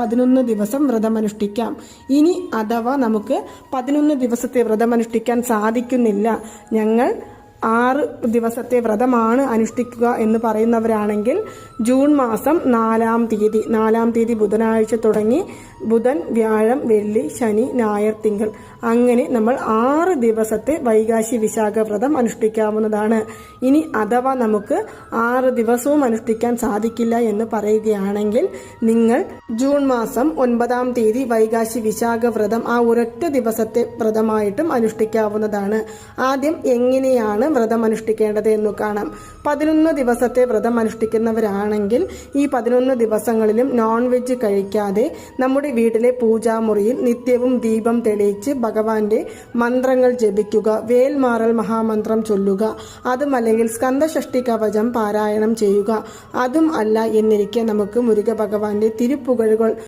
പതിനൊന്ന് ദിവസം വ്രതമനുഷ്ഠിക്കാം. ഇനി അഥവാ നമുക്ക് പതിനൊന്ന് ദിവസത്തെ വ്രതമനുഷ്ഠിക്കാൻ സാധിക്കുന്നില്ല ഞങ്ങൾ ആറ് ദിവസത്തെ വ്രതമാണ് അനുഷ്ഠിക്കുക എന്ന് പറയുന്നവരാണെങ്കിൽ ജൂൺ മാസം നാലാം തീയതി നാലാം തീയതി ബുധനാഴ്ച തുടങ്ങി ബുധൻ വ്യാഴം വെള്ളി ശനി ഞായർ തിങ്കൾ. അങ്ങനെ നമ്മൾ ആറ് ദിവസത്തെ വൈകാശി വിശാഖ വ്രതം അനുഷ്ഠിക്കാവുന്നതാണ്. ഇനി അഥവാ നമുക്ക് ആറ് ദിവസവും അനുഷ്ഠിക്കാൻ സാധിക്കില്ല എന്ന് പറയുകയാണെങ്കിൽ നിങ്ങൾ ജൂൺ മാസം ഒൻപതാം തീയതി വൈകാശി വിശാഖ വ്രതം ആ ഒരൊറ്റ ദിവസത്തെ വ്രതമായിട്ടും അനുഷ്ഠിക്കാവുന്നതാണ്. ആദ്യം എങ്ങനെയാണ് വ്രതം അനുഷ്ഠിക്കേണ്ടത് എന്ന് കാണാം. പതിനൊന്ന് ദിവസത്തെ വ്രതം അനുഷ്ഠിക്കുന്നവരാണെങ്കിൽ ഈ പതിനൊന്ന് ദിവസങ്ങളിലും നോൺ വെജ് കഴിക്കാതെ നമ്മുടെ വീട്ടിലെ പൂജാമുറിയിൽ നിത്യവും ദീപം തെളിയിച്ച് ഭഗവാന്റെ മന്ത്രങ്ങൾ ജപിക്കുക വേൽമാറൽ മഹാമന്ത്രം ചൊല്ലുക അതും അല്ലെങ്കിൽ സ്കന്ദഷഷ്ടി കവചം പാരായണം ചെയ്യുക അതും അല്ല എന്നിരിക്കെ നമുക്ക് മുരുക ഭഗവാന്റെ തിരുപ്പുകഴുകൾ